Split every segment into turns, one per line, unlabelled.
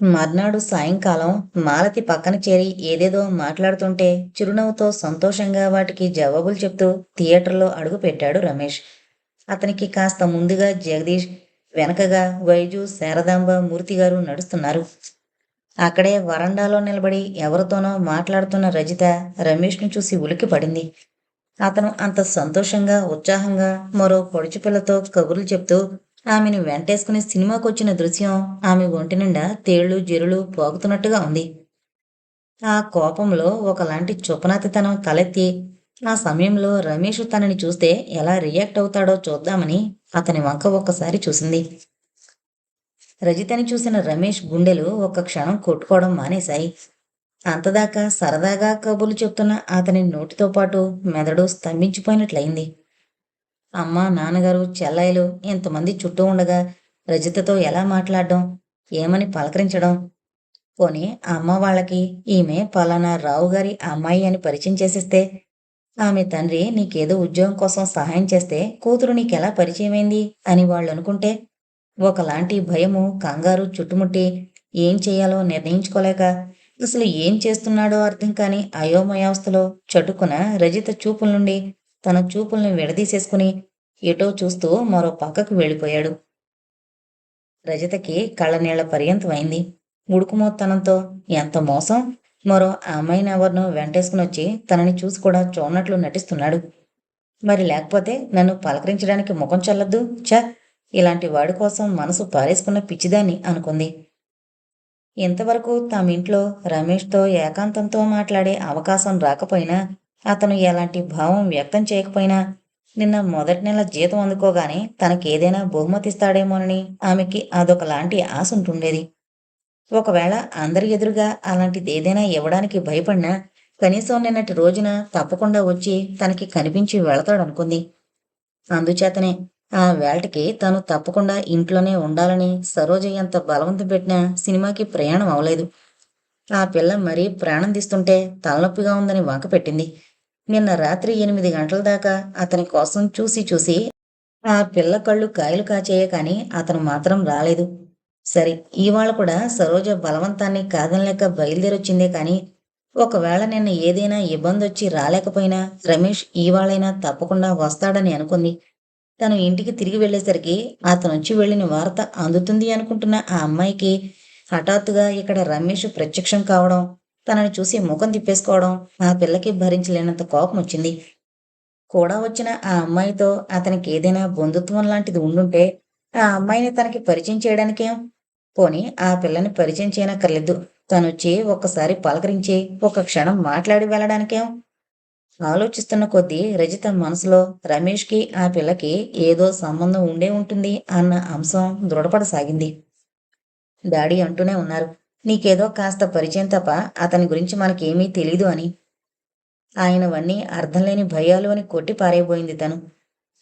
మర్నాడు సాయంకాలం మాలతి పక్కన చేరి ఏదేదో మాట్లాడుతుంటే చిరునవ్వుతో సంతోషంగా వాటికి జవాబులు చెప్తూ థియేటర్లో అడుగుపెట్టాడు రమేష్. అతనికి కాస్త ముందుగా జగదీష్ వెనకగా వైజు శారదాంబ మూర్తి గారు నడుస్తున్నారు. అక్కడే వరండాలో నిలబడి ఎవరితోనో మాట్లాడుతున్న రజిత రమేష్ను చూసి ఉలికి పడింది. అతను అంత సంతోషంగా ఉత్సాహంగా మరో పొడుచు పిల్లతో కబుర్లు చెప్తూ ఆమెను వెంటేసుకుని సినిమాకు వచ్చిన దృశ్యం ఆమె ఒంటి నిండా తేళ్ళు జెరులు పోగుతున్నట్టుగా ఉంది. ఆ కోపంలో ఒకలాంటి చుపనాతితనం తలెత్తి ఆ సమయంలో రమేష్ తనని చూస్తే ఎలా రియాక్ట్ అవుతాడో చూద్దామని అతని వంక ఒక్కసారి చూసింది. రజితని చూసిన రమేష్ గుండెలు ఒక్క క్షణం కొట్టుకోవడం మానేశాయి. అంతదాకా సరదాగా కబుర్లు చెప్తున్న అతని నోటితో పాటు మెదడు స్తంభించిపోయినట్లయింది. అమ్మ నాన్నగారు చెల్లాయిలు ఇంతమంది చుట్టూ ఉండగా రజితతో ఎలా మాట్లాడడం ఏమని పలకరించడం? పోనీ అమ్మ వాళ్ళకి ఈమె పలానా రావు గారి అమ్మాయి అని పరిచయం చేసేస్తే ఆమె తండ్రి నీకేదో ఉద్యోగం కోసం సహాయం చేస్తే కూతురు నీకెలా పరిచయమైంది అని వాళ్ళు అనుకుంటే ఒకలాంటి భయము కంగారు చుట్టుముట్టి ఏం చేయాలో నిర్ణయించుకోలేక అసలు ఏం చేస్తున్నాడో అర్థం కాని అయోమయావస్థలో చటుకున రజిత చూపుల నుండి తన చూపుల్ని విడదీసేసుకుని ఎటో చూస్తూ మరో పక్కకు వెళ్ళిపోయాడు. రజతకి కళ్ళనీళ్ళ పర్యంతమైంది. ఉడుకుమోత్తనంతో ఎంత మోసం? మరో అమ్మాయిని ఎవరినో వెంటేసుకుని వచ్చి తనని చూసి కూడా చూడనట్లు నటిస్తున్నాడు. మరి లేకపోతే నన్ను పలకరించడానికి ముఖం చల్లద్దు? చ ఇలాంటి వాడి కోసం మనసు పారేసుకున్న పిచ్చిదాన్ని అనుకుంది. ఇంతవరకు తమింట్లో రమేష్తో ఏకాంతంతో మాట్లాడే అవకాశం రాకపోయినా అతను ఎలాంటి భావం వ్యక్తం చేయకపోయినా నిన్న మొదటి నెల జీతం అందుకోగానే తనకేదైనా బహుమతి ఇస్తాడేమోనని ఆమెకి అదొకలాంటి ఆశ ఉంటుండేది. ఒకవేళ అందరి ఎదురుగా అలాంటిది ఏదైనా ఇవ్వడానికి భయపడినా కనీసం నిన్నటి రోజున తప్పకుండా వచ్చి తనకి కనిపించి వెళతాడనుకుంది. అందుచేతనే ఆ వేళటికి తను తప్పకుండా ఇంట్లోనే ఉండాలని సరోజ ఎంత బలవంతం పెట్టినా సినిమాకి ప్రయాణం అవలేదు ఆ పిల్ల మరీ ప్రాణం తీస్తుంటే తలనొప్పిగా ఉందని వంక పెట్టింది. నిన్న రాత్రి ఎనిమిది గంటల దాకా అతని కోసం చూసి చూసి ఆ పిల్ల కళ్ళు కాయలు కాచేయే కాని అతను మాత్రం రాలేదు. సరే ఇవాళ కూడా సరోజ బలవంతాన్ని కాదనలేక బయలుదేరొచ్చిందే కాని ఒకవేళ నిన్న ఏదైనా ఇబ్బంది వచ్చి రాలేకపోయినా రమేష్ ఇవాళైనా తప్పకుండా వస్తాడని అనుకుంది. తను ఇంటికి తిరిగి వెళ్ళేసరికి అతనుంచి వెళ్ళిన వార్త అందుతుంది అనుకుంటున్న ఆ అమ్మాయికి హఠాత్తుగా ఇక్కడ రమేష్ ప్రత్యక్షం కావడం తనని చూసి ముఖం తిప్పేసుకోవడం ఆ పిల్లకి భరించలేనంత కోపం వచ్చింది కూడా వచ్చిన ఆ అమ్మాయితో అతనికి ఏదైనా బంధుత్వం లాంటిది ఉండుంటే ఆ అమ్మాయిని తనకి పరిచయం చేయడానికేం. పోని ఆ పిల్లని పరిచయం చేయనక్కర్లేదు. తనొచ్చి ఒక్కసారి పలకరించి ఒక క్షణం మాట్లాడి వెళ్ళడానికేం. ఆలోచిస్తున్న కొద్దీ రజిత మనసులో రమేష్కి ఆ పిల్లకి ఏదో సంబంధం ఉండే ఉంటుంది అన్న అంశం దృఢపడసాగింది. డాడీ అంటూనే ఉన్నారు. నీకేదో కాస్త పరిచయం తప్ప అతని గురించి మనకేమీ తెలీదు అని. ఆయనవన్నీ అర్థం లేని భయాలు అని కొట్టి పారైపోయింది తను.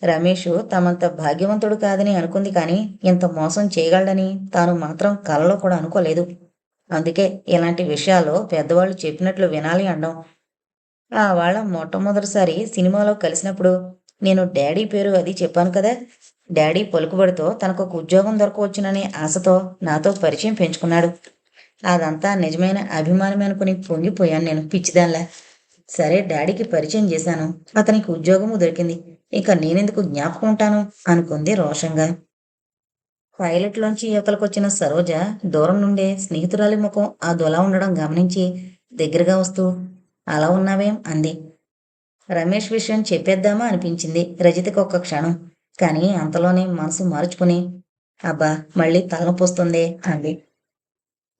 రమేష్ తమంత భాగ్యవంతుడు కాదని అనుకుంది కానీ ఇంత మోసం చేయగలడని తాను మాత్రం కలలో కూడా అనుకోలేదు. అందుకే ఇలాంటి విషయాలు పెద్దవాళ్ళు చెప్పినట్లు వినాలి అండం. ఆ వాళ్ళ మొట్టమొదటిసారి సినిమాలో కలిసినప్పుడు నేను డాడీ పేరు అది చెప్పాను కదా. డాడీ పలుకుబడితో తనకు ఒక ఉద్యోగం దొరకవచ్చుననే ఆశతో నాతో పరిచయం పెంచుకున్నాడు. అదంతా నిజమైన అభిమానమే అనుకుని పొంగిపోయాను నేను పిచ్చిదాన్లా. సరే డాడీకి పరిచయం చేశాను. అతనికి ఉద్యోగము దొరికింది. ఇక నేనెందుకు జ్ఞాపకం ఉంటాను? అనుకుంది రోషంగా. పైలట్లోంచి యువతలకొచ్చిన సరోజ దూరం నుండే స్నేహితురాలి ముఖం ఆ దొలా ఉండడం గమనించి దగ్గరగా వస్తూ అలా ఉన్నావేం? అంది. రమేష్ విషయం చెప్పేద్దామా? అనిపించింది రజితకు ఒక్క క్షణం. కానీ అంతలోనే మనసు మార్చుకుని అబ్బా మళ్ళీ తలనొప్పొస్తుందే అంది.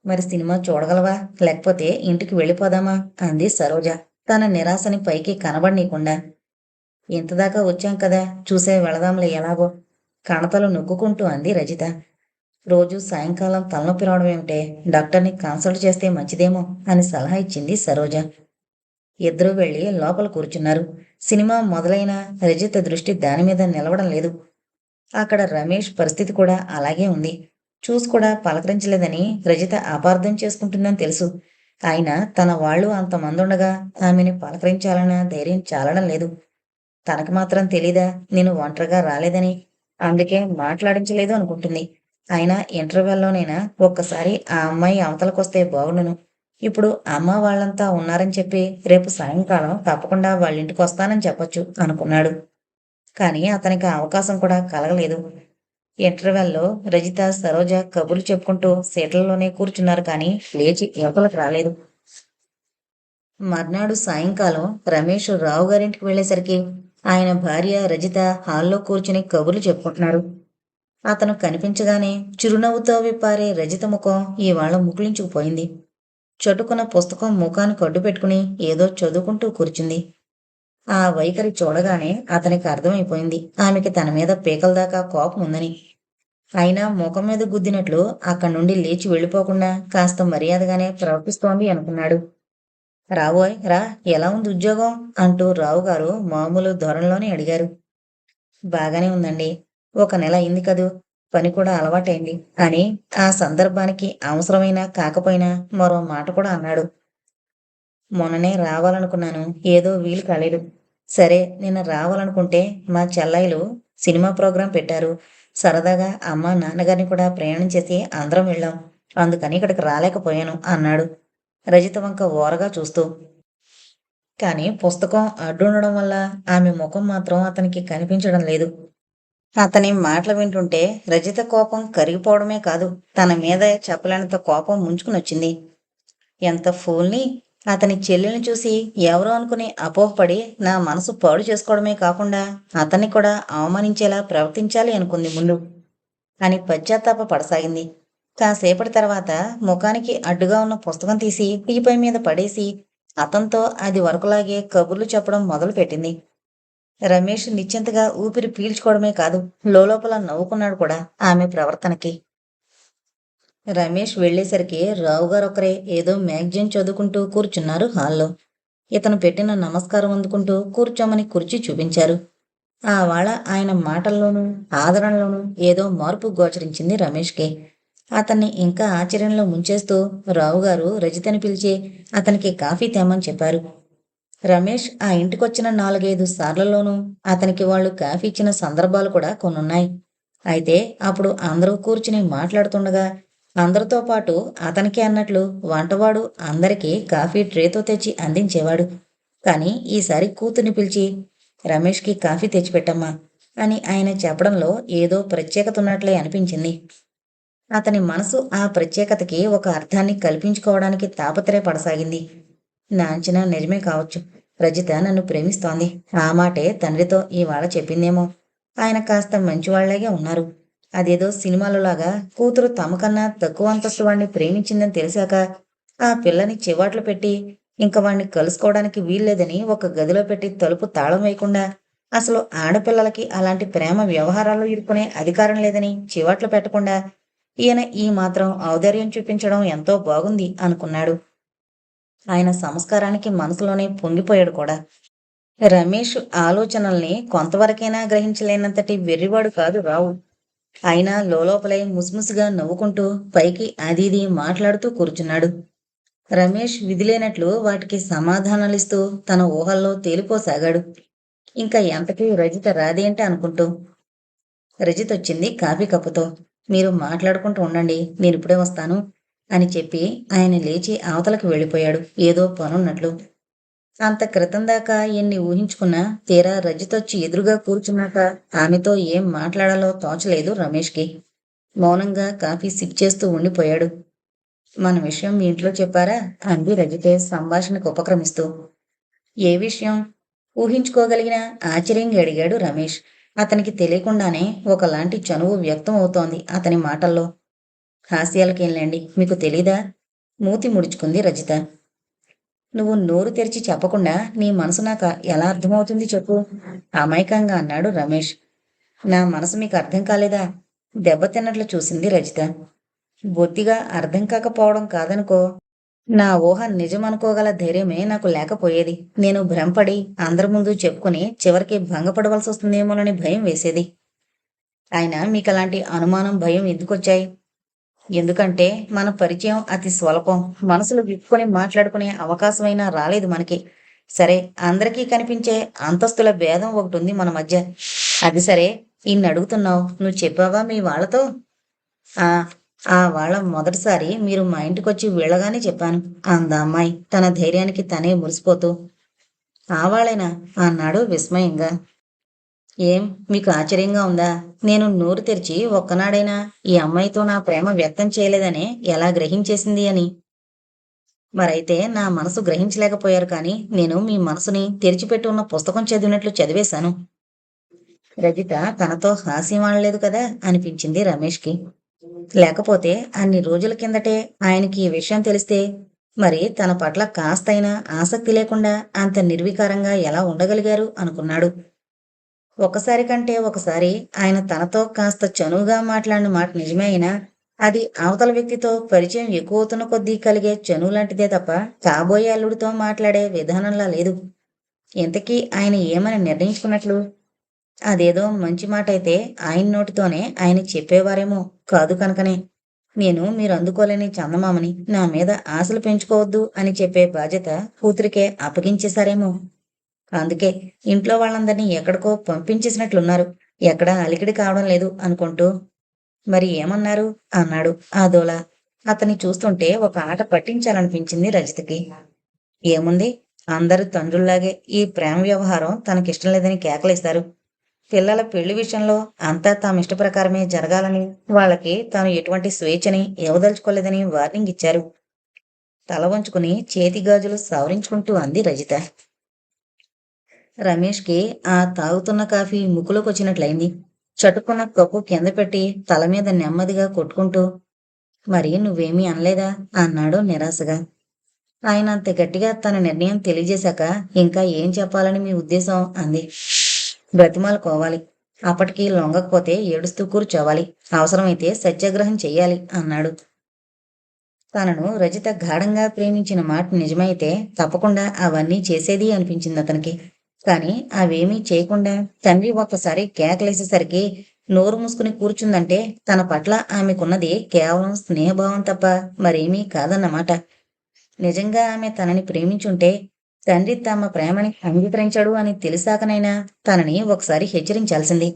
మరి సినిమా చూడగలవా? లేకపోతే ఇంటికి వెళ్ళిపోదామా? అంది సరోజ. తన నిరాశని పైకి కనబడనీయకుండా. ఇంతదాకా వచ్చాం కదా చూసే వెళదాంలే ఎలాగో. కణతలు నొక్కుకుంటూ అంది రజిత. రోజు సాయంకాలం తలనొప్పి రావడం ఏమిటే? డాక్టర్ని కన్సల్ట్ చేస్తే మంచిదేమో అని సలహా ఇచ్చింది సరోజ. ఇద్దరూ వెళ్ళి లోపల కూర్చున్నారు. సినిమా మొదలైన రజిత దృష్టి దాని మీద నిలవడం లేదు. అక్కడ రమేష్ పరిస్థితి కూడా అలాగే ఉంది. చూసి కూడా పలకరించలేదని రజిత అపార్థం చేసుకుంటుందని తెలుసు. ఆయన తన వాళ్ళు అంతమంది ఉండగా ఆమెని పలకరించాలన్న ధైర్యం చాలడం లేదు. తనకు మాత్రం తెలీదా నేను ఒంటరిగా రాలేదని? అందుకే మాట్లాడించలేదు అనుకుంటుంది. ఆయన ఇంటర్వెల్లోనైనా ఒక్కసారి ఆ అమ్మాయి అవతలకొస్తే బాగుండును. ఇప్పుడు అమ్మ వాళ్ళంతా ఉన్నారని చెప్పి రేపు సాయంకాలం తప్పకుండా వాళ్ళ ఇంటికి వస్తానని చెప్పొచ్చు అనుకున్నాడు. కానీ అతనికి అవకాశం కూడా కలగలేదు. ఇంటర్వెల్లో రజిత సరోజ కబుర్లు చెప్పుకుంటూ సీట్లలోనే కూర్చున్నారు కానీ లేచి యువకులకు రాలేదు. మర్నాడు సాయంకాలం రమేష్ రావు గారింటికి వెళ్ళేసరికి ఆయన భార్య రజిత హాల్లో కూర్చుని కబుర్లు చెప్పుకుంటున్నారు. అతను కనిపించగానే చిరునవ్వుతో విప్పారే రజిత ముఖం ఇవాళ ముకులించుకుపోయింది చటుకున్న పుస్తకం ముఖాన్ని కడ్డు పెట్టుకుని ఏదో చదువుకుంటూ కూర్చుంది. ఆ వైఖరి చూడగానే అతనికి అర్థమైపోయింది. ఆమెకి తన మీద పీకల దాకా కోపం ఉందని. అయినా ముఖం మీద గుద్దినట్లు అక్కడి నుండి లేచి వెళ్ళిపోకుండా కాస్త మర్యాదగానే ప్రవర్తిస్తోంది అనుకున్నాడు. రావోయ్ రా. ఎలా ఉంది ఉద్యోగం? అంటూ రావు గారు మామూలు ధోరణిలోనే అడిగారు. బాగానే ఉందండి. ఒక నెల అయింది కదూ. పని కూడా అలవాటైంది. అని ఆ సందర్భానికి అవసరమైనా కాకపోయినా మరో మాట కూడా అన్నాడు. మొన్ననే రావాలనుకున్నాను. ఏదో వీలు కాలేదు. సరే నిన్న రావాలనుకుంటే మా చెల్లయ్యలు సినిమా ప్రోగ్రాం పెట్టారు. సరదాగా అమ్మ నాన్నగారిని కూడా ప్రయాణం చేసి అందరం వెళ్ళాం. అందుకని ఇక్కడికి రాలేకపోయాను అన్నాడు రజిత వంక ఓరగా చూస్తూ. కానీ పుస్తకం అడ్డుండడం వల్ల ఆమె ముఖం మాత్రం అతనికి కనిపించడం లేదు. అతని మాటలు వింటుంటే రజిత కోపం కరిగిపోవడమే కాదు తన మీద చెప్పలేనంత కోపం ముంచుకుని వచ్చింది ఎంత ఫూల్ని అతని చెల్లెల్ని చూసి ఎవరో అనుకుని అపోహపడి నా మనసు పాడు చేసుకోవడమే కాకుండా అతన్ని కూడా అవమానించేలా ప్రవర్తించాలి అనుకుంది ముందు. అని పశ్చాత్తాప పడసాగింది. కాసేపటి తర్వాత ముఖానికి అడ్డుగా ఉన్న పుస్తకం తీసి టీపై మీద పడేసి అతనితో అది వరకులాగే కబుర్లు చెప్పడం మొదలుపెట్టింది. రమేష్ నిశ్చింతగా ఊపిరి పీల్చుకోవడమే కాదు లోపల నవ్వుకున్నాడు కూడా ఆమె ప్రవర్తనకి. రమేష్ వెళ్ళేసరికి రావు గారు ఒకరే ఏదో మ్యాగజైన్ చదువుకుంటూ కూర్చున్నారు హాల్లో. ఇతను పెట్టిన నమస్కారం అందుకుంటూ కూర్చోమని కుర్చీ చూపించారు. ఆ వాళ్ళ ఆయన మాటల్లోనూ ఆదరణలోనూ ఏదో మార్పు గోచరించింది రమేష్కి. అతన్ని ఇంకా ఆశ్చర్యంలో ముంచేస్తూ రావు గారు రజితని పిలిచి అతనికి కాఫీ తేమని చెప్పారు. రమేష్ ఆ ఇంటికొచ్చిన నాలుగైదు సార్లలోనూ అతనికి వాళ్ళు కాఫీ ఇచ్చిన సందర్భాలు కూడా కొన్నున్నాయి. అయితే అప్పుడు అందరూ కూర్చుని మాట్లాడుతుండగా అందరితో పాటు అతనికి అన్నట్లు వంటవాడు అందరికీ కాఫీ ట్రేతో తెచ్చి అందించేవాడు. కానీ ఈసారి కూతుర్ని పిలిచి రమేష్కి కాఫీ తెచ్చిపెట్టమ్మా అని ఆయన చెప్పడంలో ఏదో ప్రత్యేకత ఉన్నట్లే అనిపించింది. అతని మనసు ఆ ప్రత్యేకతకి ఒక అర్థాన్ని కల్పించుకోవడానికి తాపత్రయపడసాగింది. నా అంచనా నిజమే కావచ్చు. రజిత నన్ను ప్రేమిస్తోంది. ఆ మాటే తండ్రితో ఇవాళ చెప్పిందేమో. ఆయన కాస్త మంచివాళ్ళాగే ఉన్నారు. అదేదో సినిమాలలాగా కూతురు తమకన్నా తక్కువ అంతస్తు వాడిని ప్రేమించిందని తెలిసాక ఆ పిల్లని చివాట్లు పెట్టి ఇంక వాణ్ణి కలుసుకోవడానికి వీల్లేదని ఒక గదిలో పెట్టి తలుపు తాళం వేయకుండా అసలు ఆడపిల్లలకి అలాంటి ప్రేమ వ్యవహారాలు ఇరుక్కునే అధికారం లేదని చివాట్లు పెట్టకుండా ఈయన ఈ మాత్రం ఔదార్యం చూపించడం ఎంతో బాగుంది అనుకున్నాడు. ఆయన సంస్కారానికి మనసులోనే పొంగిపోయాడు కూడా. రమేష్ ఆలోచనల్ని కొంతవరకైనా గ్రహించలేనంతటి వెర్రివాడు కాదు రావు. అయినా లోపలే ముసుముసుగా నవ్వుకుంటూ పైకి అది ఇది మాట్లాడుతూ కూర్చున్నాడు. రమేష్ విధిలేనట్లు వాటికి సమాధానాలిస్తూ తన ఊహల్లో తేలిపోసాగాడు. ఇంకా ఎంతకీ రజిత రాదేంటి అనుకుంటూ? రజిత వచ్చింది కాఫీ కప్పుతో. మీరు మాట్లాడుకుంటూ ఉండండి నేను ఇప్పుడే వస్తాను అని చెప్పి ఆయన లేచి అవతలకు వెళ్ళిపోయాడు. ఏదో పనున్నట్లు. అంత క్రితం దాకా ఎన్ని ఊహించుకున్నా తీరా రజితొచ్చి ఎదురుగా కూర్చున్నాక ఆమెతో ఏం మాట్లాడాలో తోచలేదు రమేష్కి. మౌనంగా కాఫీ సిప్ చేస్తూ ఉండిపోయాడు. మన విషయం మీ ఇంట్లో చెప్పారా? అంది రజితే సంభాషణకు ఉపక్రమిస్తూ. ఏ విషయం? ఊహించుకోగలిగిన ఆశ్చర్యంగా అడిగాడు రమేష్. అతనికి తెలియకుండానే ఒకలాంటి చనువు వ్యక్తం అవుతోంది అతని మాటల్లో. హాస్యాలకేంలేండి మీకు తెలీదా? మూతి ముడుచుకుంది రజిత. నువ్వు నోరు తెరిచి చెప్పకుండా నీ మనసు నాకు ఎలా అర్థమవుతుంది చెప్పు. అమాయకంగా అన్నాడు రమేష్. నా మనసు మీకు అర్థం కాలేదా? దెబ్బతిన్నట్లు చూసింది రజిత. బొత్తిగా అర్థం కాకపోవడం కాదనుకో. నా ఊహ నిజమనుకోగల ధైర్యమే నాకు లేకపోయేది. నేను భ్రమపడి అందరి ముందు చెప్పుకుని చివరికి భంగపడవలసి వస్తుందేమోనని భయం వేసేది. ఆయన మీకు అలాంటి అనుమానం భయం ఎందుకొచ్చాయి? ఎందుకంటే మన పరిచయం అతి స్వల్పం. మనసులు విప్పుకొని మాట్లాడుకునే అవకాశమైనా రాలేదు మనకి. సరే అందరికీ కనిపించే అంతస్తుల భేదం ఒకటి ఉంది మన మధ్య. అది సరే ఇన్ని అడుగుతున్నావు నువ్వు చెప్పావా మీ వాళ్ళతో? ఆ ఆ వాళ్ళ మొదటిసారి మీరు మా ఇంటికొచ్చి వెళ్ళగానే చెప్పాను. అంద అమ్మాయి తన ధైర్యానికి తనే మురిసిపోతూ ఆ వాళ్ళేనా అన్నాడు విస్మయంగా. ఏం? మీకు ఆశ్చర్యంగా ఉందా? నేను నోరు తెరిచి ఒక్కనాడైనా ఈ అమ్మాయితో నా ప్రేమ వ్యక్తం చేయలేదని ఎలా గ్రహించేసింది అని. మరైతే నా మనసు గ్రహించలేకపోయారు కానీ నేను మీ మనసుని తెరిచిపెట్టి ఉన్న పుస్తకం చదివినట్లు చదివేశాను. రజిత తనతో హాస్యం ఆడలేదు కదా? అనిపించింది రమేష్కి. లేకపోతే అన్ని రోజుల కిందటే ఆయనకి ఈ విషయం తెలిస్తే మరి తన పట్ల కాస్తైనా ఆసక్తి లేకుండా అంత నిర్వికారంగా ఎలా ఉండగలిగారు అనుకున్నాడు. ఒకసారి కంటే ఒకసారి ఆయన తనతో కాస్త చనువుగా మాట్లాడిన మాట నిజమైనా అది అవతల వ్యక్తితో పరిచయం ఎక్కువవుతున్న కొద్దీ కలిగే చనువు లాంటిదే తప్ప కాబోయే అల్లుడితో మాట్లాడే విధానంలా లేదు. ఇంతకీ ఆయన ఏమని నిర్ణయించుకున్నట్లు? అదేదో మంచి మాట అయితే ఆయన నోటితోనే ఆయన చెప్పేవారేమో కాదు కనుకనే. నేను మీరు అందుకోలేని చందమామని నా మీద ఆశలు పెంచుకోవద్దు అని చెప్పే బాధ్యత కూతురికే అప్పగించేశారేమో. అందుకే ఇంట్లో వాళ్ళందరినీ ఎక్కడికో పంపించేసినట్లున్నారు. ఎక్కడా అలికిడి కావడం లేదు అనుకుంటూ. మరి ఏమన్నారు? అన్నాడు ఆదోల అతన్ని చూస్తుంటే ఒక ఆట పట్టించాలనిపించింది రజితకి. ఏముంది? అందరు తండ్రుల్లాగే ఈ ప్రేమ వ్యవహారం తనకిష్టం లేదని కేకలేస్తారు. పిల్లల పెళ్ళి విషయంలో అంతా తాము ఇష్ట ప్రకారమే జరగాలని వాళ్ళకి తాను ఎటువంటి స్వేచ్ఛని ఇవ్వదలుచుకోలేదని వార్నింగ్ ఇచ్చారు. తల వంచుకుని చేతి గాజులు సవరించుకుంటూ అంది రజిత. రమేష్కి ఆ తాగుతున్న కాఫీ ముక్కులోకి వచ్చినట్లయింది చటుకున్న కప్పు కింద పెట్టి తల మీద నెమ్మదిగా కొట్టుకుంటూ మరి నువ్వేమీ అనలేదా? అన్నాడు నిరాశగా. ఆయన అంత గట్టిగా తన నిర్ణయం తెలియజేశాక ఇంకా ఏం చెప్పాలని మీ ఉద్దేశం? అంది. బ్రతిమాలుకోవాలి. అప్పటికి లొంగకపోతే ఏడుస్తూ కూర్చోవాలి. అవసరమైతే సత్యాగ్రహం చెయ్యాలి అన్నాడు. తనను రజిత గాఢంగా ప్రేమించిన మాట నిజమైతే తప్పకుండా అవన్నీ చేసేది అనిపించింది అతనికి. కానీ అవేమీ చేయకుండా తండ్రి ఒక్కసారి కేకలేసేసరికి నోరు మూసుకుని కూర్చుందంటే తన పట్ల ఆమెకున్నది కేవలం స్నేహభావం తప్ప మరేమీ కాదన్నమాట. నిజంగా ఆమె తనని ప్రేమించుంటే తండ్రి తమ ప్రేమని అంగీకరించాడు అని తెలిసాకనైనా తనని ఒకసారి హెచ్చరించాల్సింది.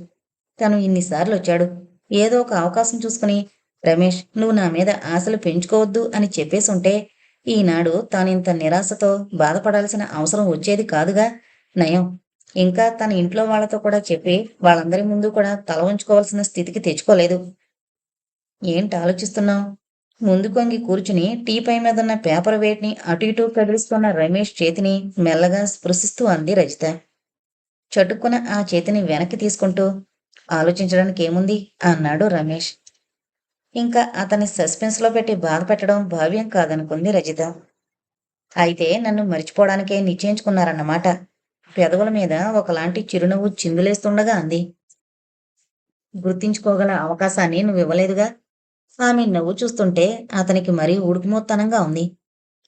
తను ఇన్నిసార్లు వచ్చాడు ఏదో ఒక అవకాశం చూసుకుని రమేష్ నువ్వు నా మీద ఆశలు పెంచుకోవద్దు అని చెప్పేసి ఉంటే ఈనాడు తానింత నిరాశతో బాధపడాల్సిన అవసరం వచ్చేది కాదుగా. నయం. ఇంకా తన ఇంట్లో వాళ్ళతో కూడా చెప్పి వాళ్ళందరి ముందు కూడా తల ఉంచుకోవాల్సిన స్థితికి తెచ్చుకోలేదు. ఏంటి ఆలోచిస్తున్నావు? ముందు కొంగి కూర్చుని టీపై మీద ఉన్న పేపర్ వేటిని అటు ఇటు కదిలిస్తున్న రమేష్ చేతిని మెల్లగా స్పృశిస్తూ అంది రజిత. చటుక్కున ఆ చేతిని వెనక్కి తీసుకుంటూ ఆలోచించడానికి ఏముంది అన్నాడు రమేష్. ఇంకా అతన్ని సస్పెన్స్లో పెట్టి బాధ పెట్టడం భావ్యం కాదనుకుంది రజిత. అయితే నన్ను మర్చిపోవడానికే నిశ్చయించుకున్నారన్నమాట. పెదవుల మీద ఒకలాంటి చిరునవ్వు చిందులేస్తుండగా అంది. గుర్తించుకోగల అవకాశాన్ని నువ్వు ఇవ్వలేదుగా ఆమె నవ్వు చూస్తుంటే అతనికి మరీ ఉడుకుమోత్తనంగా ఉంది.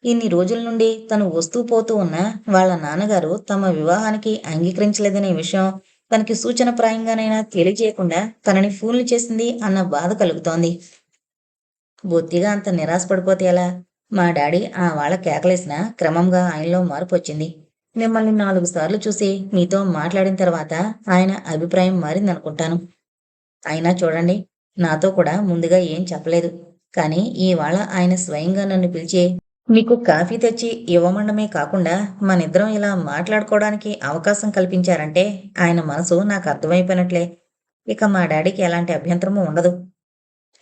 ఇన్ని రోజుల నుండి తను వస్తూ పోతూ ఉన్న వాళ్ళ నాన్నగారు తమ వివాహానికి అంగీకరించలేదనే విషయం తనకి సూచనప్రాయంగానైనా తెలియజేయకుండా తనని ఫోన్లు చేసింది అన్న బాధ కలుగుతోంది. బొత్తిగా అంత నిరాశపడిపోతే ఎలా? మా డాడీ ఆ వాళ్ళ కేకలేసిన క్రమంగా ఆయనలో మార్పు వచ్చింది. మిమ్మల్ని నాలుగు సార్లు చూసి మీతో మాట్లాడిన తర్వాత ఆయన అభిప్రాయం మారిందనుకుంటాను. అయినా చూడండి నాతో కూడా ముందుగా ఏం చెప్పలేదు. కానీ ఇవాళ ఆయన స్వయంగా నన్ను పిలిచి మీకు కాఫీ తెచ్చి ఇవ్వమండమే కాకుండా మనిద్దరం ఇలా మాట్లాడుకోవడానికి అవకాశం కల్పించారంటే ఆయన మనసు నాకు అర్థమైపోయినట్లే. ఇక మా డాడీకి ఎలాంటి అభ్యంతరము ఉండదు.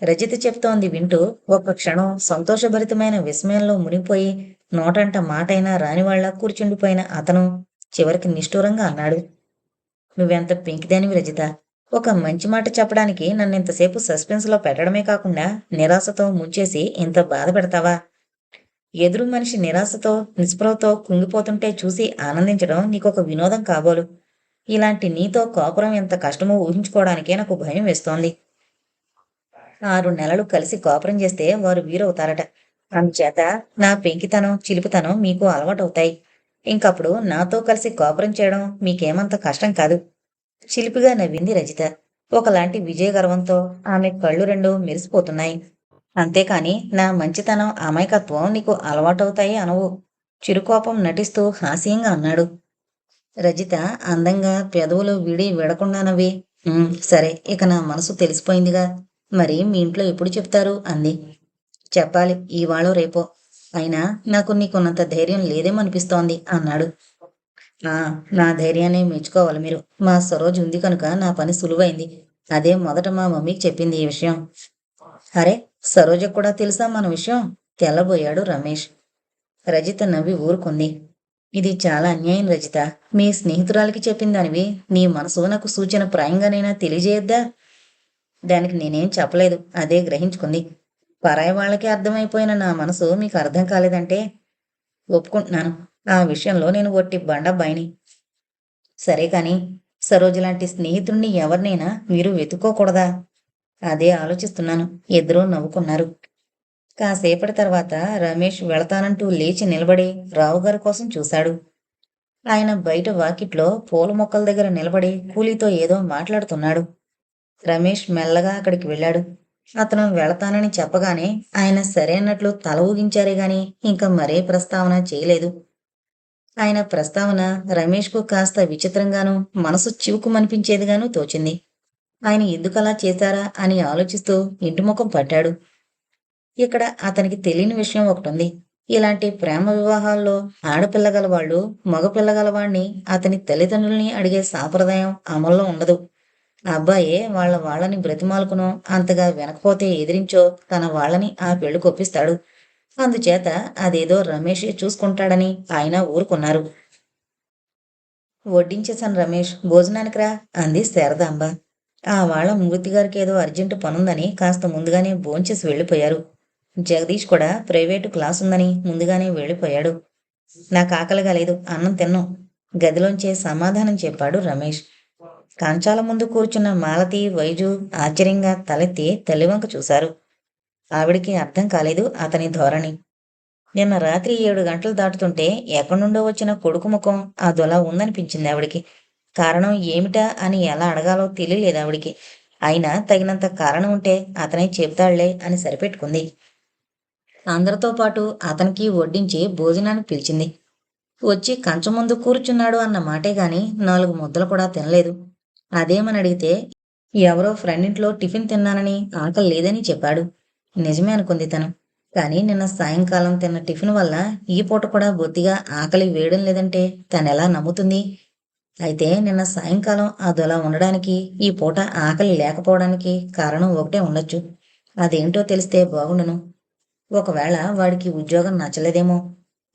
రజిత చెప్తోంది వింటూ ఒక్క క్షణం సంతోషభరితమైన విస్మయంలో మునిగిపోయి నోటంట మాటైనా రానివాళ్ళ కూర్చుండిపోయిన అతను చివరికి నిష్ఠూరంగా అన్నాడు. నువ్వెంత పెంకిదానివి రజిత. ఒక మంచి మాట చెప్పడానికి నన్ను ఇంతసేపు సస్పెన్స్లో పెట్టడమే కాకుండా నిరాశతో ముంచేసి ఇంత బాధ పెడతావా? ఎదురు మనిషి నిరాశతో నిస్పృహతో కుంగిపోతుంటే చూసి ఆనందించడం నీకొక వినోదం కాబోలు. ఇలాంటి నీతో కోపురం ఎంత కష్టమో ఊహించుకోవడానికే నాకు భయం వేస్తోంది. ఆరు నెలలు కలిసి కోపరం చేస్తే వారు వీరవుతారట. అందుచేత నా పెంకితనం చిలిపితనం మీకు అలవాటవుతాయి. ఇంకప్పుడు నాతో కలిసి కోపరం చేయడం మీకేమంత కష్టం కాదు. చిలిపిగా నవ్వింది రజిత. ఒకలాంటి విజయగర్వంతో ఆమె కళ్ళు రెండు మెరిసిపోతున్నాయి. అంతేకాని నా మంచితనం అమాయకత్వం నీకు అలవాటవుతాయి అనవు. చిరుకోపం నటిస్తూ హాస్యంగా అన్నాడు. రజిత అందంగా పెదవులు విడి విడకుండా నవ్వి సరే ఇక నా మనసు తెలిసిపోయిందిగా. మరి మీ ఇంట్లో ఎప్పుడు చెప్తారు? అంది. చెప్పాలి. ఇవాళో రేపో. అయినా నాకు నీకున్నంత ధైర్యం లేదేమనిపిస్తోంది? అన్నాడు. ఆ నా ధైర్యాన్ని మెచ్చుకోవాలి మీరు. మా సరోజ్ ఉంది కనుక నా పని సులువైంది. అదే మొదట మా మమ్మీకి చెప్పింది ఈ విషయం. అరే సరోజకు కూడా తెలుసా మన విషయం? తెల్లబోయాడు రమేష్. రజిత నవ్వి ఊరుకుంది. ఇది చాలా అన్యాయం రజిత. మీ స్నేహితురాలికి చెప్పిన దానివి నీ మనసు నాకు సూచన ప్రాయంగానైనా తెలియజేయద్దా? దానికి నేనేం చెప్పలేదు. అదే గ్రహించుకుంది. పరాయి వాళ్ళకి అర్థమైపోయిన నా మనసు మీకు అర్థం కాలేదంటే ఒప్పుకుంటున్నాను. ఆ విషయంలో నేను ఒట్టి బండబ్బాయిని సరే కాని సరోజ లాంటి స్నేహితుణ్ణి ఎవరినైనా మీరు వెతుక్కోకూడదా? అదే ఆలోచిస్తున్నాను. ఇద్దరూ నవ్వుకున్నారు. కాసేపటి తర్వాత రమేష్ వెళతానంటూ లేచి నిలబడి రావుగారి కోసం చూశాడు. ఆయన బయట వాకిట్లో పూల మొక్కల దగ్గర నిలబడి కూలీతో ఏదో మాట్లాడుతున్నాడు. రమేష్ మెల్లగా అక్కడికి వెళ్ళాడు. అతను వెళతానని చెప్పగానే ఆయన సరే అన్నట్లు తల ఊగించారే గాని ఇంకా మరే ప్రస్తావన చేయలేదు. ఆయన ప్రస్తావన రమేష్కు కాస్త విచిత్రంగాను మనసు చివుకుమనిపించేదిగాను తోచింది. ఆయన ఎందుకలా చేశారా అని ఆలోచిస్తూ ఇంటి ముఖం పట్టాడు. ఇక్కడ అతనికి తెలియని విషయం ఒకటి ఉంది ఇలాంటి ప్రేమ వివాహాల్లో ఆడపిల్లగల వాళ్ళు మగపిల్లగల వాణ్ణి అతని తల్లిదండ్రుల్ని అడిగే సాంప్రదాయం అమల్లో ఉండదు. అబ్బాయే వాళ్ళ వాళ్ళని బ్రతిమాలుకునో అంతగా వెనకపోతే ఎదిరించో తన వాళ్ళని ఆ పెళ్ళి కొప్పిస్తాడు. అందుచేత అదేదో రమేషే చూసుకుంటాడని ఆయన ఊరుకున్నారు. వడ్డించేశాను రమేష్ భోజనానికి రా అంది శారదాంబ. ఆ వాళ్ళ మూర్తి గారికి ఏదో అర్జెంటు పనుందని కాస్త ముందుగానే భోంచేసి వెళ్ళిపోయారు. జగదీష్ కూడా ప్రైవేటు క్లాస్ ఉందని ముందుగానే వెళ్ళిపోయాడు. నాకు ఆకలిగా లేదు అన్నం తిన్నాం. గదిలోంచే సమాధానం చెప్పాడు రమేష్. కంచాల ముందు కూర్చున్న మాలతి వైజు ఆశ్చర్యంగా తలెత్తి తల్లివంక చూశారు. ఆవిడికి అర్థం కాలేదు అతని ధోరణి. నిన్న రాత్రి ఏడు గంటలు దాటుతుంటే ఎక్కడి నుండో వచ్చిన కొడుకు ముఖం అదొలా ఉందనిపించింది ఆవిడికి. కారణం ఏమిటా అని ఎలా అడగాలో తెలియలేదు ఆవిడికి. అయినా తగినంత కారణం ఉంటే అతనే చెబుతాళ్ళే అని సరిపెట్టుకుంది. అందరితో పాటు అతనికి వడ్డించి భోజనాన్ని పిలిచింది. వచ్చి కంచం ముందు కూర్చున్నాడు అన్న మాటే గాని నాలుగు ముద్దలు కూడా తినలేదు. అదేమని అడిగితే ఎవరో ఫ్రెండ్ ఇంట్లో టిఫిన్ తిన్నానని ఆకలి లేదని చెప్పాడు. నిజమే అనుకుంది తను. కానీ నిన్న సాయంకాలం తిన్న టిఫిన్ వల్ల ఈ పూట కూడా బొత్తిగా ఆకలి వేయడం లేదంటే తనెలా నమ్ముతుంది? అయితే నిన్న సాయంకాలం అదొలా ఉండడానికి ఈ పూట ఆకలి లేకపోవడానికి కారణం ఒకటే ఉండొచ్చు. అదేంటో తెలిస్తే బాగుండును. ఒకవేళ వాడికి ఉద్యోగం నచ్చలేదేమో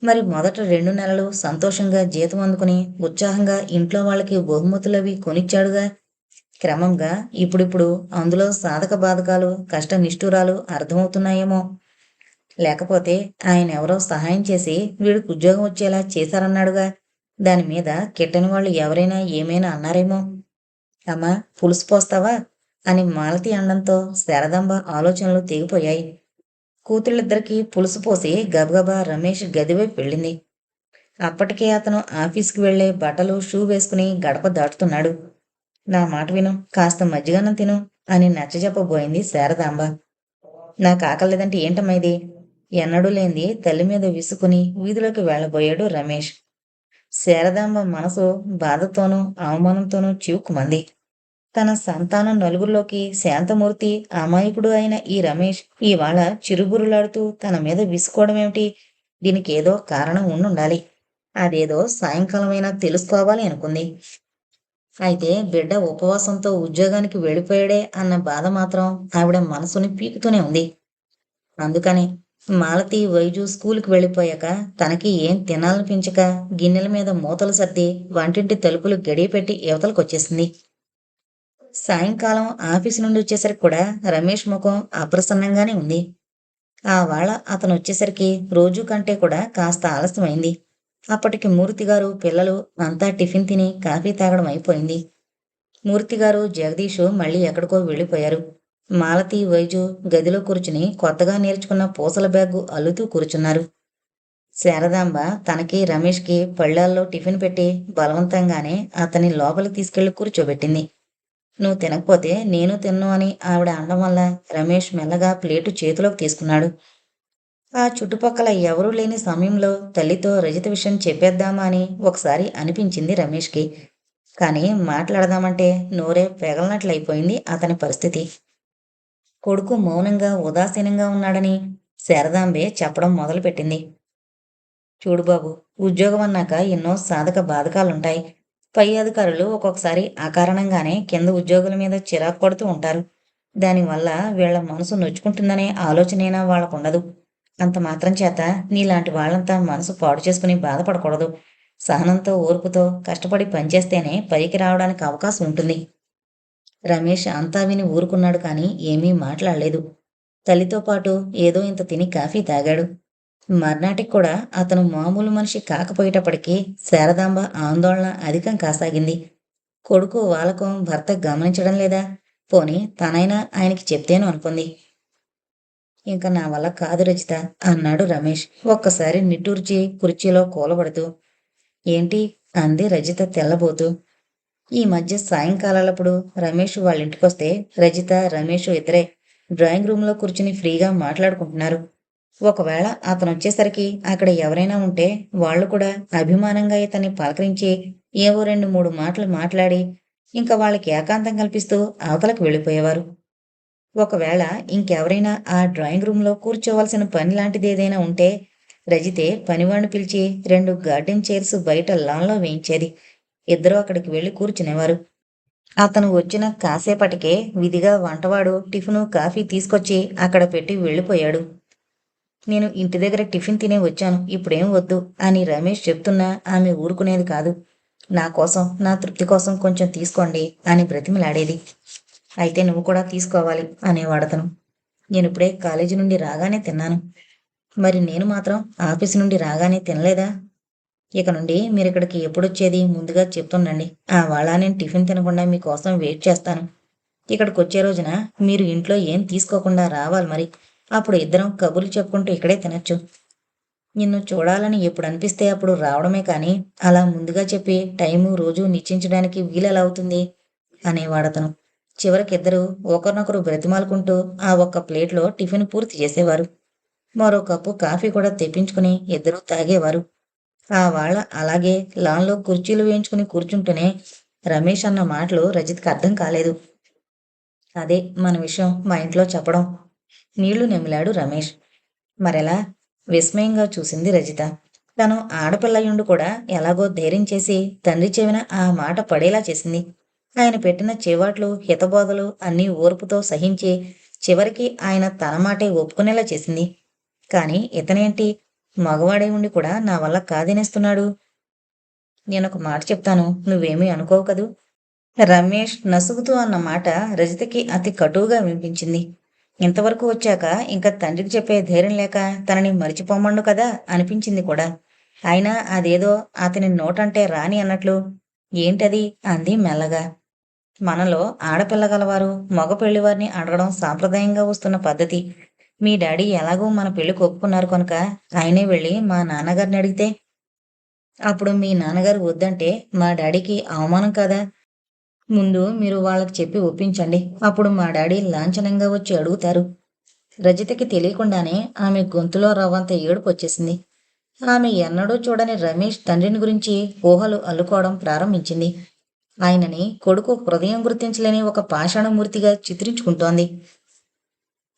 మరి మొదట రెండు నెలలు సంతోషంగా జీతం అందుకుని ఉత్సాహంగా ఇంట్లో వాళ్ళకి బహుమతులవి కొనిచ్చాడుగా. క్రమంగా ఇప్పుడిప్పుడు అందులో సాధక బాధకాలు కష్ట నిష్ఠురాలు అర్థమవుతున్నాయేమో. లేకపోతే ఆయన ఎవరో సహాయం చేసి వీడికి ఉద్యోగం వచ్చేలా చేశారన్నాడుగా. దాని మీద కిట్టని వాళ్ళు ఎవరైనా ఏమైనా అన్నారేమో. అమ్మా పులుసు పోస్తావా? అని మాలతి అనడంతో శారదాంబ ఆలోచనలు తెగిపోయాయి. కూతుళ్ళిద్దరికీ పులుసు పోసి గబగబా రమేష్ గదివైపు వెళ్ళింది. అప్పటికే అతను ఆఫీస్కి వెళ్ళే బట్టలు షూ వేసుకుని గడప దాటుతున్నాడు. నా మాట విను కాస్త మజ్జిగనం తిను అని నచ్చజెప్పబోయింది శారదాంబ. నాకు ఆకలేదంటే ఏంటమ్మా ఇది? ఎన్నడూ లేంది తల్లి మీద విసుకుని వీధిలోకి వెళ్ళబోయాడు రమేష్. శారదాంబ మనసు బాధతోనూ అవమానంతోనూ చివుకుమంది తన సంతానం నలుగురిలోకి శాంతమూర్తి అమాయకుడు అయిన ఈ రమేష్ ఇవాళ చిరుబురులాడుతూ తన మీద విసుకోవడమేమిటి దీనికి ఏదో కారణం ఉండుండాలి. అదేదో సాయంకాలమైనా తెలుసుకోవాలి అనుకుంది. అయితే బిడ్డ ఉపవాసంతో ఉద్యోగానికి వెళ్ళిపోయాడే అన్న బాధ మాత్రం ఆవిడ మనసుని పీకుతూనే ఉంది. అందుకని మాలతి వైజు స్కూల్కి వెళ్ళిపోయాక తనకి ఏం తినాలనిపించక గిన్నెల మీద మూతలు సర్ది వంటింటి తలుపులు గడియపెట్టి యువతలకు వచ్చేసింది సాయంకాలం ఆఫీసు నుండి వచ్చేసరికి కూడా రమేష్ ముఖం అప్రసన్నంగానే ఉంది. ఆ వాళ్ళ అతను వచ్చేసరికి రోజు కంటే కూడా కాస్త ఆలస్యమైంది. అప్పటికి మూర్తిగారు పిల్లలు అంతా టిఫిన్ తిని కాఫీ తాగడం అయిపోయింది. మూర్తిగారు జగదీషు మళ్ళీ ఎక్కడికో వెళ్ళిపోయారు. మాలతి వైజు గదిలో కూర్చుని కొత్తగా నేర్చుకున్న పూసల బ్యాగు అల్లుతూ కూర్చున్నారు. శారదాంబ తనకి రమేష్కి పళ్ళాల్లో టిఫిన్ పెట్టి బలవంతంగానే అతని లోపలికి తీసుకెళ్ళి కూర్చోబెట్టింది. నువ్వు తినకపోతే నేను తిన్ను అని ఆవిడ అనడం వల్ల రమేష్ మెల్లగా ప్లేటు చేతిలోకి తీసుకున్నాడు. ఆ చుట్టుపక్కల ఎవరూ లేని సమయంలో తల్లితో రజిత విషయం చెప్పేద్దామా అని ఒకసారి అనిపించింది రమేష్కి. కానీ మాట్లాడదామంటే నోరే పెగలనట్లయిపోయింది అతని పరిస్థితి. కొడుకు మౌనంగా ఉదాసీనంగా ఉన్నాడని శారదాంబే చెప్పడం మొదలుపెట్టింది. చూడు బాబు ఉద్యోగం అన్నాక ఎన్నో సాధక బాధకాలుంటాయి. పై అధికారులు ఒక్కొక్కసారి అకారణంగానే కింద ఉద్యోగుల మీద చిరాకు పడుతూ ఉంటారు. దానివల్ల వీళ్ళ మనసు నొచ్చుకుంటుందనే ఆలోచనైనా వాళ్ళకుండదు. అంత మాత్రం చేత నీలాంటి వాళ్ళంతా మనసు పాడు చేసుకుని బాధపడకూడదు. సహనంతో ఓర్పుతో కష్టపడి పనిచేస్తేనే పైకి రావడానికి అవకాశం ఉంటుంది. రమేష్ అంతా విని ఊరుకున్నాడు కానీ ఏమీ మాట్లాడలేదు. తల్లితో పాటు ఏదో ఇంత తిని కాఫీ తాగాడు. మర్నాటికి కూడా అతను మామూలు మనిషి కాకపోయేటప్పటికీ శారదాంబ ఆందోళన అధికం కాసాగింది. కొడుకు వాలకం భర్త గమనించడం లేదా? పోని తనైనా ఆయనకి చెప్తేను అనుకుంది. ఇంకా నా వల్ల కాదు రచిత అన్నాడు రమేష్ ఒక్కసారి నిట్టూర్చి కుర్చీలో కూలబడుతూ. ఏంటి? అంది రజిత తెల్లబోతూ. ఈ మధ్య సాయంకాలాలప్పుడు రమేష్ వాళ్ళ ఇంటికొస్తే రజిత రమేష్ ఇద్దరే డ్రాయింగ్ రూమ్లో కూర్చుని ఫ్రీగా మాట్లాడుకుంటున్నారు. ఒకవేళ అతను వచ్చేసరికి అక్కడ ఎవరైనా ఉంటే వాళ్ళు కూడా అభిమానంగా ఇతన్ని పలకరించి ఏవో రెండు మూడు మాటలు మాట్లాడి ఇంకా వాళ్ళకి ఏకాంతం కల్పిస్తూ అవతలకు వెళ్ళిపోయేవారు. ఒకవేళ ఇంకెవరైనా ఆ డ్రాయింగ్ రూమ్లో కూర్చోవలసిన పని లాంటిది ఏదైనా ఉంటే రజితే పనివాణ్ణి పిలిచి రెండు గార్డెన్ చైర్స్ బయట లాన్లో వేయించేది. ఇద్దరూ అక్కడికి వెళ్ళి కూర్చునేవారు. అతను వచ్చిన కాసేపటికే విధిగా వంటవాడు టిఫిను కాఫీ తీసుకొచ్చి అక్కడ పెట్టి వెళ్ళిపోయాడు. నేను ఇంటి దగ్గర టిఫిన్ తినే వచ్చాను. ఇప్పుడేం వద్దు అని రమేష్ చెప్తున్నా ఆమె ఊరుకునేది కాదు. నా కోసం నా తృప్తి కోసం కొంచెం తీసుకోండి అని బ్రతిమలాడేది. అయితే నువ్వు కూడా తీసుకోవాలి అనేవాడతను. నేను ఇప్పుడే కాలేజీ నుండి రాగానే తిన్నాను. మరి నేను మాత్రం ఆఫీస్ నుండి రాగానే తినలేదా? ఇక నుండి మీరు ఇక్కడికి ఎప్పుడొచ్చేది? ముందుగా చెప్తుండండి. ఆ వాళ్ళ నేను టిఫిన్ తినకుండా మీకోసం వెయిట్ చేస్తాను. ఇక్కడికి వచ్చే రోజున మీరు ఇంట్లో ఏం తీసుకోకుండా రావాలి మరి? అప్పుడు ఇద్దరం కబుర్లు చెప్పుకుంటూ ఇక్కడే తినచ్చు. నిన్ను చూడాలని ఎప్పుడు అనిపిస్తే అప్పుడు రావడమే కానీ అలా ముందుగా చెప్పి టైము రోజు నిశ్చయించడానికి వీలెలా అవుతుంది? అనేవాడతను చివరికి ఇద్దరు ఒకరినొకరు బ్రతిమాలుకుంటూ ఆ ఒక్క ప్లేట్లో టిఫిన్ పూర్తి చేసేవారు. మరో కప్పు కాఫీ కూడా తెప్పించుకుని ఇద్దరూ తాగేవారు. ఆ వాళ్ళ అలాగే లాన్లో కుర్చీలు వేయించుకుని కూర్చుంటూనే రమేష్ అన్న మాటలు రజిత్కి అర్థం కాలేదు. అదే మన విషయం మా ఇంట్లో చెప్పడం. నీళ్ళు నెమిలాడు రమేష్. మరెలా? విస్మయంగా చూసింది రజిత. తను ఆడపిల్లయుండు కూడా ఎలాగో ధైర్యం చేసి తండ్రి చెవిన ఆ మాట పడేలా చేసింది. ఆయన పెట్టిన చివాట్లు హితబోధలు అన్నీ ఓర్పుతో సహించి చివరికి ఆయన తన మాటే ఒప్పుకునేలా చేసింది. కానీ ఇతనేంటి? మగవాడే ఉండి కూడా నా వల్ల కాదనేస్తున్నాడు. నేనొక మాట చెప్తాను నువ్వేమీ అనుకోవు కదూ? రమేష్ నసుగుతూ అన్న మాట రజితకి అతి కటువుగా వినిపించింది. ఇంతవరకు వచ్చాక ఇంకా తండ్రికి చెప్పే ధైర్యం లేక తనని మరిచిపోమండు కదా అనిపించింది కూడా. అయినా అదేదో అతని నోటంటే రాని అన్నట్లు ఏంటది అంది మెల్లగా. మనలో ఆడపిల్ల గలవారు మగ పెళ్ళివారిని అడగడం సాంప్రదాయంగా వస్తున్న పద్ధతి. మీ డాడీ ఎలాగో మన పెళ్ళికి ఒప్పుకున్నారు కనుక ఆయనే వెళ్ళి మా నాన్నగారిని అడిగితే అప్పుడు మీ నాన్నగారు వద్దంటే మా డాడీకి అవమానం కదా? ముందు మీరు వాళ్ళకి చెప్పి ఒప్పించండి. అప్పుడు మా డాడీ లాంఛనంగా వచ్చి అడుగుతారు. రజితకి తెలియకుండానే ఆమె గొంతులో రవ్వంత ఏడుపు వచ్చేసింది. ఆమె ఎన్నడూ చూడని రమేష్ తండ్రిని గురించి ఊహలు అల్లుకోవడం ప్రారంభించింది. ఆయనని కొడుకు హృదయం గుర్తించలేని ఒక పాషాణమూర్తిగా చిత్రించుకుంటోంది.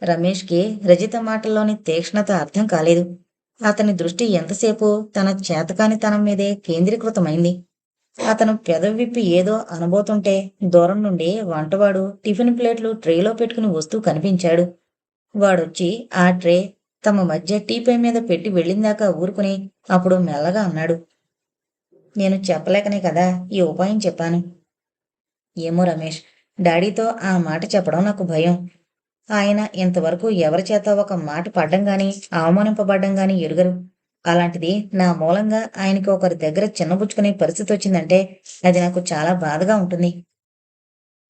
రమేష్కి రజిత మాటల్లోని తీక్ష్ణత అర్థం కాలేదు. అతని దృష్టి ఎంతసేపు తన చేతకానితనం మీదే కేంద్రీకృతమైంది. అతను పెదవి విప్పి ఏదో అనబోతుంటే దూరం నుండి వంటవాడు టిఫిన్ ప్లేట్లు ట్రేలో పెట్టుకుని వస్తూ కనిపించాడు. వాడొచ్చి ఆ ట్రే తమ మధ్య టీపై మీద పెట్టి వెళ్ళిందాకా ఊరుకుని అప్పుడు మెల్లగా అన్నాడు. నేను చెప్పలేకనే కదా ఈ ఉపాయం చెప్పాను. ఏమో రమేష్ డాడీతో ఆ మాట చెప్పడం నాకు భయం. ఆయన ఇంతవరకు ఎవరి చేత ఒక మాట పడ్డం గాని అవమానింపబడ్డం గాని ఎరుగరు. అలాంటిది నా మూలంగా ఆయనకి ఒకరి దగ్గర చిన్నబుచ్చుకునే పరిస్థితి వచ్చిందంటే అది నాకు చాలా బాధగా ఉంటుంది.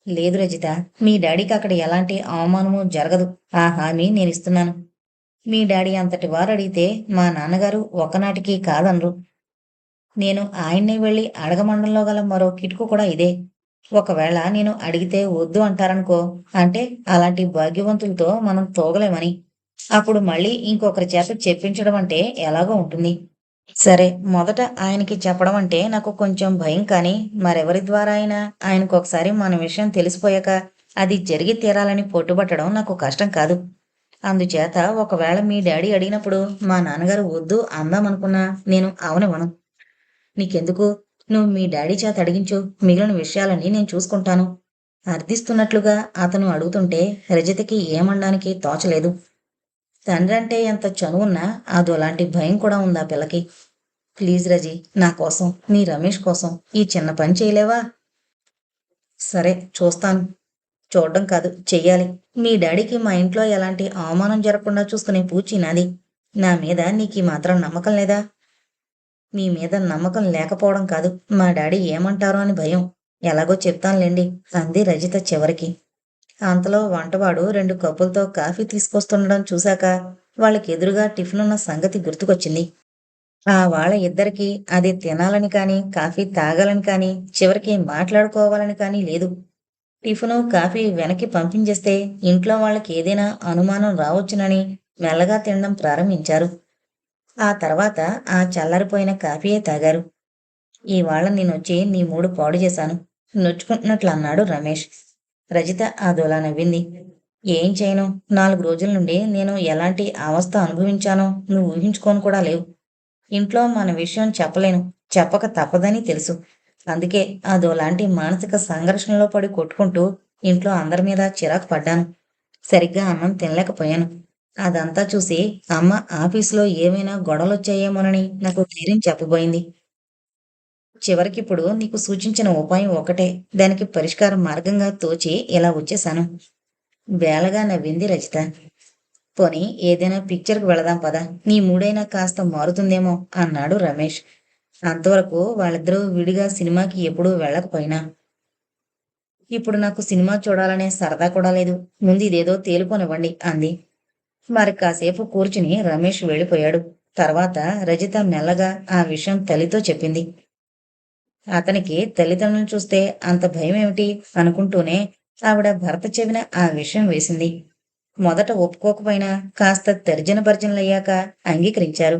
లేదు రజిత మీ డాడీకి అక్కడ ఎలాంటి అవమానము జరగదు. ఆ హామీ నేను ఇస్తున్నాను. మీ డాడీ అంతటి వారు అడిగితే మా నాన్నగారు ఒకనాటికి కాదనరు. నేను ఆయన్నే వెళ్ళి అడగమండంలో గల మరో కిటుకు కూడా ఇదే. ఒకవేళ నేను అడిగితే వద్దు అంటారనుకో అంటే అలాంటి భాగ్యవంతులతో మనం తోగలేమని. అప్పుడు మళ్ళీ ఇంకొకరి చేత చెప్పించడం అంటే ఎలాగో ఉంటుంది. సరే మొదట ఆయనకి చెప్పడం అంటే నాకు కొంచెం భయం కానీ మరెవరి ద్వారా అయినా ఆయనకు ఒకసారి మన విషయం తెలిసిపోయాక అది జరిగి తీరాలని పట్టుబట్టడం నాకు కష్టం కాదు. అందుచేత ఒకవేళ మీ డాడీ అడిగినప్పుడు మా నాన్నగారు వద్దు అందామనుకున్నా నేను అవనివ్వను. నీకెందుకు? నువ్వు మీ డాడీ చేత అడిగించు మిగిలిన విషయాలన్నీ నేను చూసుకుంటాను. అర్థిస్తున్నట్లుగా అతను అడుగుతుంటే రజతకి ఏమనడానికి తోచలేదు. తండ్రి అంటే ఎంత చనువున్నా అదోలాంటి భయం కూడా ఉందా పిల్లకి? ప్లీజ్ రజీ నా కోసం నీ రమేష్ కోసం ఈ చిన్న పని చేయలేవా? సరే చూస్తాను. చూడడం కాదు చెయ్యాలి. మీ డాడీకి మా ఇంట్లో ఎలాంటి అవమానం జరగకుండా చూసుకునే పూచి నాది. నా మీద నీకు మాత్రం నమ్మకం లేదా? మీ మీద నమ్మకం లేకపోవడం కాదు. మా డాడీ ఏమంటారో అని భయం. ఎలాగో చెప్తానులేండి అంది రజిత చివరికి. అంతలో వంటవాడు రెండు కప్పులతో కాఫీ తీసుకొస్తుండడం చూశాక వాళ్ళకి ఎదురుగా టిఫిన్ ఉన్న సంగతి గుర్తుకొచ్చింది. ఆ వాళ్ళ ఇద్దరికి అది తినాలని కానీ కాఫీ తాగాలని కానీ చివరికి మాట్లాడుకోవాలని కానీ లేదు. టిఫిను కాఫీ వెనక్కి పంపించేస్తే ఇంట్లో వాళ్ళకి ఏదైనా అనుమానం రావచ్చునని మెల్లగా తినడం ప్రారంభించారు. ఆ తర్వాత ఆ చల్లారిపోయిన కాఫీయే తాగారు. ఇవాళ నేనొచ్చి నీ మూడు పాడు చేశాను. నొచ్చుకుంటున్నట్లు అన్నాడు రమేష్. రజిత అదోలా నవ్వింది ఏం చేయను? నాలుగు రోజుల నుండి నేను ఎలాంటి అవస్థ అనుభవించానో నువ్వు ఊహించుకోను కూడా లేవు. ఇంట్లో మన విషయం చెప్పలేను. చెప్పక తప్పదని తెలుసు. అందుకే అదోలాంటి మానసిక సంఘర్షణలో పడి కొట్టుకుంటూ ఇంట్లో అందరి మీద చిరాకు పడ్డాను. సరిగ్గా అన్నం తినలేకపోయాను. అదంతా చూసి అమ్మ ఆఫీసులో ఏమైనా గొడవలు వచ్చాయేమోనని నాకు ధైర్యం చెప్పబోయింది. చివరికి ఇప్పుడు నీకు సూచించిన ఉపాయం ఒకటే. దానికి పరిష్కార మార్గంగా తోచి ఇలా వచ్చేశాను. బేలగా నవ్వింది రజిత. పోనీ ఏదైనా పిక్చర్కి వెళదాం పదా. నీ మూడైనా కాస్త మారుతుందేమో అన్నాడు రమేష్. అంతవరకు వాళ్ళిద్దరూ విడిగా సినిమాకి ఎప్పుడూ వెళ్ళకపోయినా. ఇప్పుడు నాకు సినిమా చూడాలనే సరదా కూడా లేదు. ముందు ఇదేదో తేలుకొనివ్వండి అంది. మరి కాసేపు కూర్చుని రమేష్ వెళ్ళిపోయాడు. తర్వాత రజిత మెల్లగా ఆ విషయం తల్లితో చెప్పింది. అతనికి తల్లిదండ్రులను చూస్తే అంత భయం ఏమిటి అనుకుంటూనే ఆవిడ భర్త చెవిన ఆ విషయం వేసింది. మొదట ఒప్పుకోకపోయినా కాస్త తర్జన భర్జనలయ్యాక అంగీకరించారు.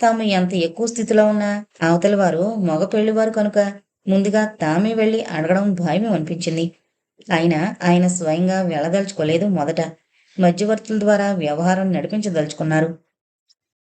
తాము ఎంత ఎక్కువ స్థితిలో ఉన్నా అవతలి వారు మగ పెళ్ళివారు కనుక ముందుగా తామే వెళ్ళి అడగడం భయమే అనిపించింది. అయినా ఆయన స్వయంగా వెళ్ళదలుచుకోలేదు మొదట. మధ్యవర్తుల ద్వారా వ్యవహారం నడిపించదలుచుకున్నారు.